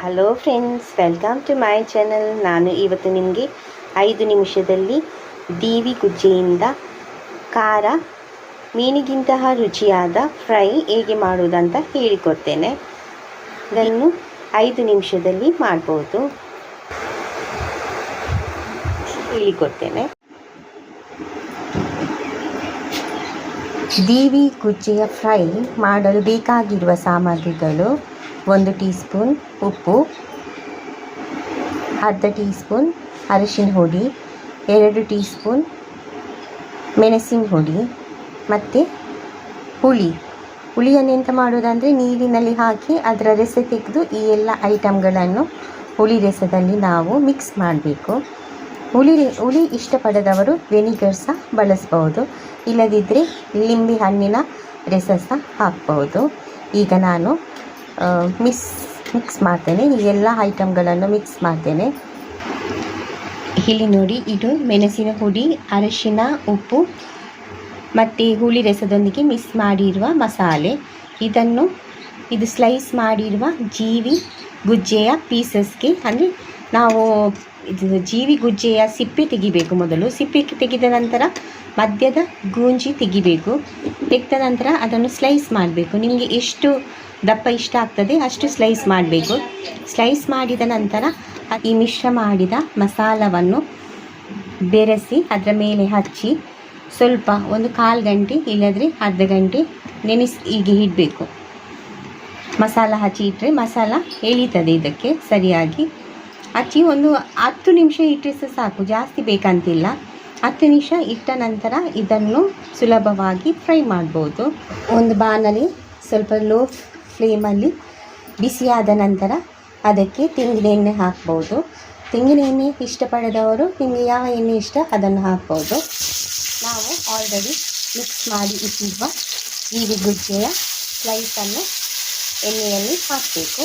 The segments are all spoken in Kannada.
Hello friends welcome to my channel ನಾನು ಇವತ್ತು ನಿಮಗೆ ಐದು ನಿಮಿಷದಲ್ಲಿ ದೀವಿ ಗುಜ್ಜೆಯಿಂದ ಖಾರ, ಮೀನಿಗಿಂತಹ ರುಚಿಯಾದ ಫ್ರೈ ಹೇಗೆ ಮಾಡುವುದಂತ ಹೇಳಿಕೊಡ್ತೇನೆ. ಇದನ್ನು ಐದು ನಿಮಿಷದಲ್ಲಿ ಮಾಡ್ಬೋದು. ಹೇಳಿಕೊಡ್ತೇನೆ. ದೀವಿ ಗುಜ್ಜೆಯ ಫ್ರೈ ಮಾಡಲು ಬೇಕಾಗಿರುವ ಸಾಮಗ್ರಿಗಳು ಒಂದು ಟೀ ಸ್ಪೂನ್ ಉಪ್ಪು, ಅರ್ಧ ಟೀ ಸ್ಪೂನ್ ಅರಿಶಿನ ಹುಡಿ, ಎರಡು ಟೀ ಸ್ಪೂನ್ ಮೆಣಸಿನ ಹುಡಿ ಮತ್ತು ಹುಳಿ. ಹುಳಿಯನ್ನು ಎಂತ ಮಾಡೋದಂದರೆ ನೀರಿನಲ್ಲಿ ಹಾಕಿ ಅದರ ರೆಸೆ ತೆಗೆದು ಈ ಎಲ್ಲ ಐಟಮ್ಗಳನ್ನು ಹುಳಿ ರಸದಲ್ಲಿ ನಾವು ಮಿಕ್ಸ್ ಮಾಡಬೇಕು. ಹುಳಿ ಹುಳಿ ಇಷ್ಟಪಡದವರು ವೆನಿಗರ್ ಸಹ ಬಳಸ್ಬೋದು. ಇಲ್ಲದಿದ್ದರೆ ಲಿಂಬೆ ಹಣ್ಣಿನ ರಸ ಸಹ ಹಾಕ್ಬೋದು. ಈಗ ನಾನು ಮಿಕ್ಸ್ ಮಿಕ್ಸ್ ಮಾಡ್ತೇನೆ. ಈ ಎಲ್ಲ ಐಟಮ್ಗಳನ್ನು ಮಿಕ್ಸ್ ಮಾಡ್ತೇನೆ. ಇಲ್ಲಿ ನೋಡಿ, ಇದು ಮೆಣಸಿನ ಹುಡಿ ಅರಶಿನ, ಉಪ್ಪು, ಮತ್ತು ಹುಳಿ ರಸದೊಂದಿಗೆ ಮಿಕ್ಸ್ ಮಾಡಿರುವ ಮಸಾಲೆ. ಇದನ್ನು, ಇದು ಸ್ಲೈಸ್ ಮಾಡಿರುವ ಜೀವಿ ಗುಜ್ಜೆಯ ಪೀಸಸ್ಗೆ ಅಂದರೆ ನಾವು ಇದು ಜೀವಿ ಗುಜ್ಜೆಯ ಸಿಪ್ಪೆ ತೆಗಿಬೇಕು ಮೊದಲು. ಸಿಪ್ಪೆ ತೆಗೆದ ನಂತರ ಮಧ್ಯದ ಗೂಂಜಿ ತೆಗಿಬೇಕು. ತೆಗೆದ ನಂತರ ಅದನ್ನು ಸ್ಲೈಸ್ ಮಾಡಬೇಕು. ನಿಮಗೆ ಎಷ್ಟು ದಪ್ಪ ಇಷ್ಟ ಆಗ್ತದೆ, ಅಷ್ಟು ಸ್ಲೈಸ್ ಮಾಡಬೇಕು. ಸ್ಲೈಸ್ ಮಾಡಿದ ನಂತರ ಈ ಮಿಶ್ರ ಮಾಡಿದ ಮಸಾಲವನ್ನು ಬೆರೆಸಿ ಅದರ ಮೇಲೆ ಹಚ್ಚಿ ಸ್ವಲ್ಪ ಒಂದು ಕಾಲು ಗಂಟೆ ಇಲ್ಲದ್ರೆ ಅರ್ಧ ಗಂಟೆ ನೆನೆಸಿ ಹೀಗೆ ಇಡಬೇಕು. ಮಸಾಲ ಹಚ್ಚಿ ಇಟ್ಟರೆ ಮಸಾಲ ಎಳೀತದೆ ಇದಕ್ಕೆ ಸರಿಯಾಗಿ. ಹಚ್ಚಿ ಒಂದು ಹತ್ತು ನಿಮಿಷ ಇಟ್ಟರೆ ಸಹ ಸಾಕು, ಜಾಸ್ತಿ ಬೇಕಂತಿಲ್ಲ. ಹತ್ತು ನಿಮಿಷ ಇಟ್ಟ ನಂತರ ಇದನ್ನು ಸುಲಭವಾಗಿ ಫ್ರೈ ಮಾಡ್ಬೋದು. ಒಂದು ಬಾಣಲಿ ಸ್ವಲ್ಪ ಲೋ ಫ್ಲೇಮಲ್ಲಿ ಬಿಸಿಯಾದ ನಂತರ ಅದಕ್ಕೆ ತೆಂಗಿನ ಎಣ್ಣೆ ಹಾಕ್ಬೋದು. ತೆಂಗಿನ ಎಣ್ಣೆ ಇಷ್ಟಪಡದವರು ನಿಮಗೆ ಯಾವ ಎಣ್ಣೆ ಇಷ್ಟ ಅದನ್ನು ಹಾಕ್ಬೋದು. ನಾವು ಆಲ್ರೆಡಿ ಮಿಕ್ಸ್ ಮಾಡಿ ಇಟ್ಟಿರುವ ಗುಜ್ಜೆಯ ಸ್ಲೈಸನ್ನು ಎಣ್ಣೆಯಲ್ಲಿ ಹಾಕಬೇಕು.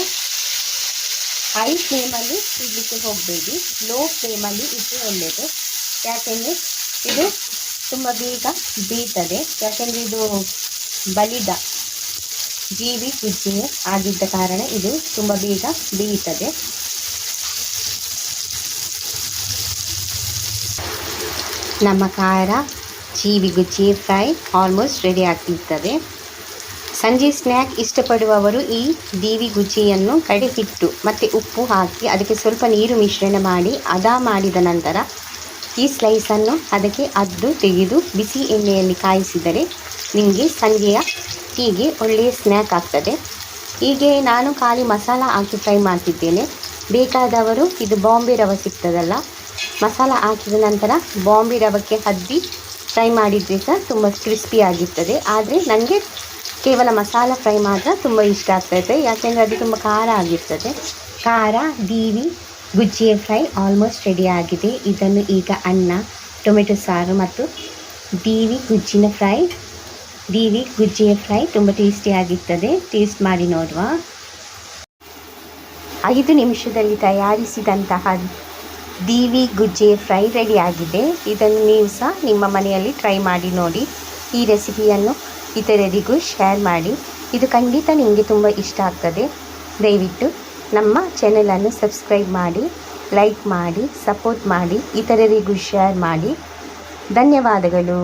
ಹೈ ಫ್ಲೇಮಲ್ಲಿ ಇಡಲಿಕ್ಕೆ ಹೋಗಬೇಡಿ. ಲೋ ಫ್ಲೇಮಲ್ಲಿ ಇಟ್ಟರೆ ಒಳ್ಳೆಯದು. ಯಾಕೆಂದರೆ ಇದು ತುಂಬ ಬೇಗ ಬೇಯ್ತದೆ. ಯಾಕೆಂದರೆ ಇದು ಬಲಿದ ಜೀವಿ ಗುಜ್ಜೆ ಆಗಿದ್ದ ಕಾರಣ ಇದು ತುಂಬ ಬೇಗ ಬೇಯುತ್ತದೆ. ನಮ್ಮ ಖಾರ ಜೀವಿ ಗುಜ್ಜಿ ಫ್ರೈ ಆಲ್ಮೋಸ್ಟ್ ರೆಡಿ ಆಗ್ತಿರ್ತದೆ. ಸಂಜೆ ಸ್ನ್ಯಾಕ್ ಇಷ್ಟಪಡುವವರು ಈ ದೀವಿ ಗುಜ್ಜಿಯನ್ನು ಕಡೆ ಹಿಟ್ಟು ಮತ್ತು ಉಪ್ಪು ಹಾಕಿ ಅದಕ್ಕೆ ಸ್ವಲ್ಪ ನೀರು ಮಿಶ್ರಣ ಮಾಡಿ ಅದ ಮಾಡಿದ ನಂತರ ಈ ಸ್ಲೈಸನ್ನು ಅದಕ್ಕೆ ಅದ್ದು ತೆಗೆದು ಬಿಸಿ ಎಣ್ಣೆಯಲ್ಲಿ ಕಾಯಿಸಿದರೆ ನಿಮಗೆ ಸಂಜೆಯ ಟೀಗೆ ಒಳ್ಳೆಯ ಸ್ನ್ಯಾಕ್ ಆಗ್ತದೆ. ಹೀಗೆ ನಾನು ಖಾಲಿ ಮಸಾಲ ಹಾಕಿ ಫ್ರೈ ಮಾಡ್ತಿದ್ದೇನೆ. ಬೇಕಾದವರು ಇದು ಬಾಂಬೆ ರವೆ ಸಿಗ್ತದಲ್ಲ, ಮಸಾಲ ಹಾಕಿದ ನಂತರ ಬಾಂಬೆ ರವಕ್ಕೆ ಹದ್ದಿ ಫ್ರೈ ಮಾಡಿದರೆ ಸಹ ತುಂಬ ಕ್ರಿಸ್ಪಿ ಆಗಿರ್ತದೆ. ಆದರೆ ನನಗೆ ಕೇವಲ ಮಸಾಲ ಫ್ರೈ ಮಾತ್ರ ತುಂಬ ಇಷ್ಟ ಆಗ್ತದೆ. ಯಾಕೆಂದರೆ ಅದು ತುಂಬ ಖಾರ ಆಗಿರ್ತದೆ. ಖಾರ, ಬೀವಿ ಗುಜ್ಜಿಯ ಫ್ರೈ ಆಲ್ಮೋಸ್ಟ್ ರೆಡಿ ಆಗಿದೆ. ಇದನ್ನು ಈಗ ಅನ್ನ ಟೊಮೆಟೊ ಸಾರು ಮತ್ತು ಬೀವಿ, ಗುಜ್ಜಿನ ಫ್ರೈ ದೀವಿ ಗುಜ್ಜಿಯ ಫ್ರೈ ತುಂಬ ಟೇಸ್ಟಿಯಾಗಿರ್ತದೆ ಟೇಸ್ಟ್ ಮಾಡಿ ನೋಡುವ. ಐದು ನಿಮಿಷದಲ್ಲಿ ತಯಾರಿಸಿದಂತಹ ದೀವಿ ಗುಜ್ಜಿಯ ಫ್ರೈ ರೆಡಿ ಆಗಿದೆ. ಇದನ್ನು ನೀವು ಸಹ ನಿಮ್ಮ ಮನೆಯಲ್ಲಿ ಟ್ರೈ ಮಾಡಿ ನೋಡಿ. ಈ ರೆಸಿಪಿಯನ್ನು ಇತರರಿಗೂ ಶೇರ್ ಮಾಡಿ. ಇದು ಖಂಡಿತ ನಿಮಗೆ ತುಂಬ ಇಷ್ಟ ಆಗ್ತದೆ. ದಯವಿಟ್ಟು ನಮ್ಮ ಚಾನಲನ್ನು ಸಬ್ಸ್ಕ್ರೈಬ್ ಮಾಡಿ ಲೈಕ್ ಮಾಡಿ ಸಪೋರ್ಟ್ ಮಾಡಿ, ಇತರರಿಗೂ ಶೇರ್ ಮಾಡಿ. ಧನ್ಯವಾದಗಳು.